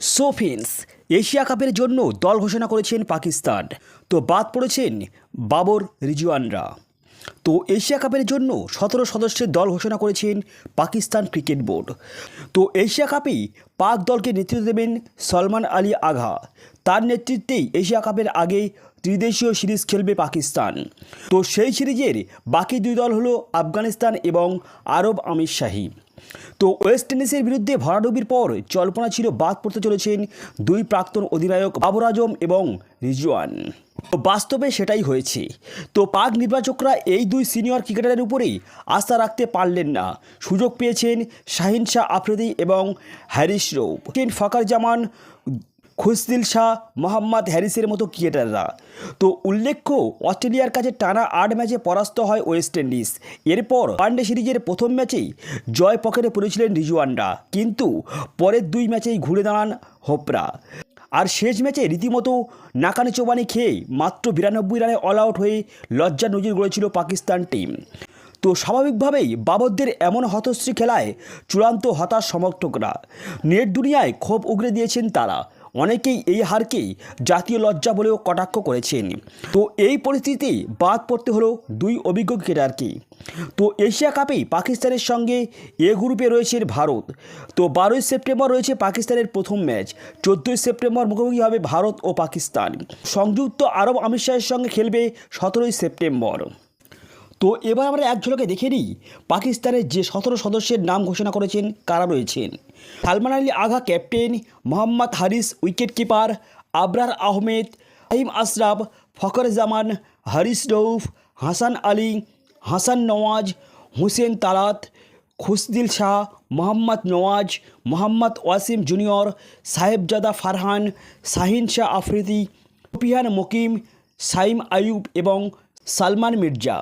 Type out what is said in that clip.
সোফিন্স, Asia কাপের জন্য দল ঘোষণা করেছেন পাকিস্তান। তো বাদ পড়েছেন বাবর রিজওয়ানরা। তো এশিয়া কাপের জন্য সতেরো সদস্যের দল ঘোষণা করেছেন পাকিস্তান ক্রিকেট বোর্ড। তো এশিয়া কাপেই পাক দলকে নেতৃত্ব দেবেন সলমান আলী আঘা। তার নেতৃত্বেই এশিয়া কাপের আগে ত্রিদেশীয় সিরিজ খেলবে পাকিস্তান। তো সেই সিরিজের বাকি দুই দল হলো আফগানিস্তান এবং আরব আমির শাহী। তো ওয়েস্ট ইন্ডিজের বিরুদ্ধে ভরাডুবির পর জল্পনা ছিল বাদ পড়তে চলেছেন দুই প্রাক্তন অধিনায়ক বাবর আজম এবং রিজওয়ান। তো বাস্তবে সেটাই হয়েছে। তো পাক নির্বাচকরা এই দুই সিনিয়র ক্রিকেটারের উপরেই আস্থা রাখতে পারলেন না। সুযোগ পেয়েছেন শাহিন শাহ আফ্রিদি এবং হ্যারিস রৌফ। ফকার জামান খুশদিল শাহ, মোহাম্মদ হ্যারিসের মতো ক্রিকেটাররা। তো উল্লেখ্য, অস্ট্রেলিয়ার কাছে টানা আট ম্যাচে পরাস্ত হয় ওয়েস্ট ইন্ডিজ। এরপর ওয়ানডে সিরিজের প্রথম ম্যাচেই জয় পকেটে পড়েছিলেন রিজওয়ানরা। কিন্তু পরের দুই ম্যাচেই ঘুরে দাঁড়ান হোপরা। আর শেষ ম্যাচে রীতিমতো নাকানি চোবানি খেয়ে মাত্র বিরানব্বই রানে অল আউট হয়ে লজ্জা নজির গড়েছিল পাকিস্তান টিম তো স্বাভাবিকভাবেই বাবরদের এমন হতশ্রী খেলায় চূড়ান্ত হতাশ সমর্থকরা। নেট দুনিয়ায় ক্ষোভ উগরে দিয়েছেন তারা। অনেকেই এই হারকেই জাতীয় লজ্জা বলেও কটাক্ষ করেছেন। তো এই পরিস্থিতিতে বাদ পড়তে হলো দুই অভিজ্ঞ ক্রিকেটারকে তো এশিয়া কাপেই পাকিস্তানের সঙ্গে এ গ্রুপে রয়েছে ভারত। তো বারোই সেপ্টেম্বর রয়েছে পাকিস্তানের প্রথম ম্যাচ। চোদ্দোই সেপ্টেম্বর মুখোমুখি হবে ভারত ও পাকিস্তান। সংযুক্ত আরব আমির শাহের সঙ্গে খেলবে সতেরোই সেপ্টেম্বর। তো এবার আমরা এক ঝলকে দেখে নিই পাকিস্তানের যে সতেরো সদস্যের নাম ঘোষণা করেছেন, কারা রয়েছেন? Salman Ali Agha captain, Mohammad Haris wicket keeper Abrar Ahmed Faheem Ashraf Fakhar Zaman Haris Rauf Hasan Ali, Hasan Nawaz, Hussain Talat Khushdil Shah, Mohammad Nawaz, Mohammad Wasim junior, Sahibzada Farhan, Shaheen Shah Afridi Sufiyan Muqeem, Saim Ayub এবং সালমান মির্জা।